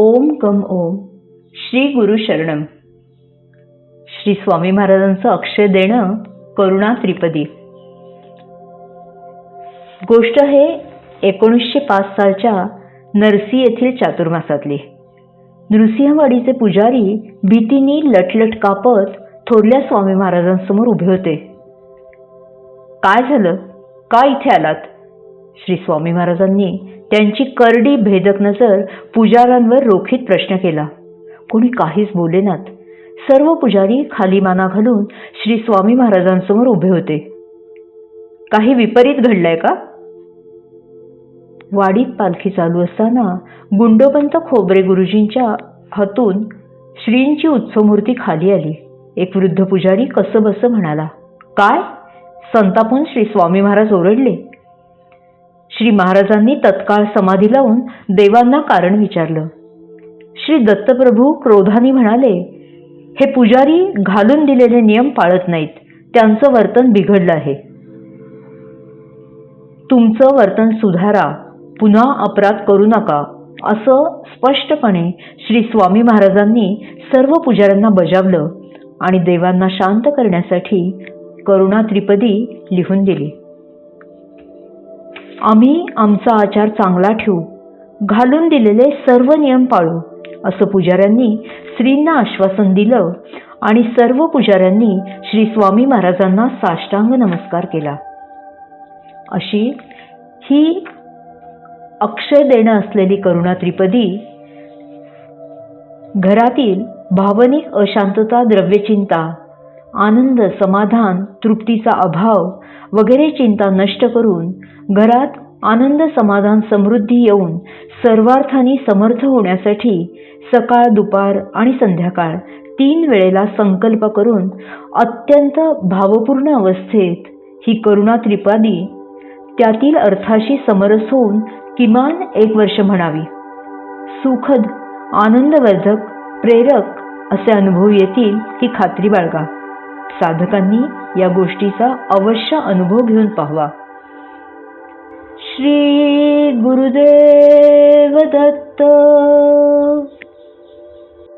ओम कम ओम. श्री गुरु शरणम श्री स्वामी महाराजांचं अक्षय देणं करुणा त्रिपदी. गोष्ट हे एकोणीसशे पाच सालच्या नरसी येथील चातुर्मासातली. नृसिंहवाडीचे पुजारी भीतीने लटलट कापत थोरल्या स्वामी महाराजांसमोर उभे होते. काय झालं? का इथे आलात? श्री स्वामी महाराजांनी त्यांची करडी भेदक नजर पुजाऱ्यांवर रोखीत प्रश्न केला. कोणी काहीच बोलेनात सर्व पुजारी खाली माना घालून श्री स्वामी महाराजांसमोर उभे होते. काही विपरीत घडलंय का? वाडीत पालखी चालू असताना गुंडोपंत खोबरे गुरुजींच्या हातून श्रींची उत्सवमूर्ती खाली आली. एक वृद्ध पुजारी कसं बसं म्हणाला काय? संतापून श्री स्वामी महाराज ओरडले. श्री महाराजांनी तत्काळ समाधी लावून देवांना कारण विचारलं. श्री दत्तप्रभू क्रोधाने म्हणाले हे पुजारी घालून दिलेले नियम पाळत नाहीत. त्यांचं वर्तन बिघडलं आहे. तुमचं वर्तन सुधारा. पुन्हा अपराध करू नका. असं स्पष्टपणे श्री स्वामी महाराजांनी सर्व पुजाऱ्यांना बजावलं आणि देवांना शांत करण्यासाठी करुणा त्रिपदी लिहून दिली. आम्ही आमचा आचार चांगला ठेवू घालून दिलेले सर्व नियम पाळू असं पुजाऱ्यांनी श्रींना आश्वासन दिलं आणि सर्व पुजाऱ्यांनी श्री स्वामी महाराजांना साष्टांग नमस्कार केला. अशी ही अक्षय देणं असलेली करुणा त्रिपदी घरातील भावनिक अशांतता द्रव्यचिंता आनंद समाधान तृप्तीचा अभाव वगैरे चिंता नष्ट करून घरात आनंद समाधान समृद्धी येऊन सर्वार्थाने समर्थ होण्यासाठी सकाळ दुपार आणि संध्याकाळ तीन वेळेला संकल्प करून अत्यंत भावपूर्ण अवस्थेत ही करुणा त्रिपादी त्यातील अर्थाशी समरस होऊन किमान एक वर्ष म्हणावी. सुखद आनंदवर्धक प्रेरक असे अनुभव येतील ही खात्री बाळगा. साधकांनी या गोष्टीचा अवश्य अनुभव घेऊन पाहावा. श्री गुरुदेव दत्त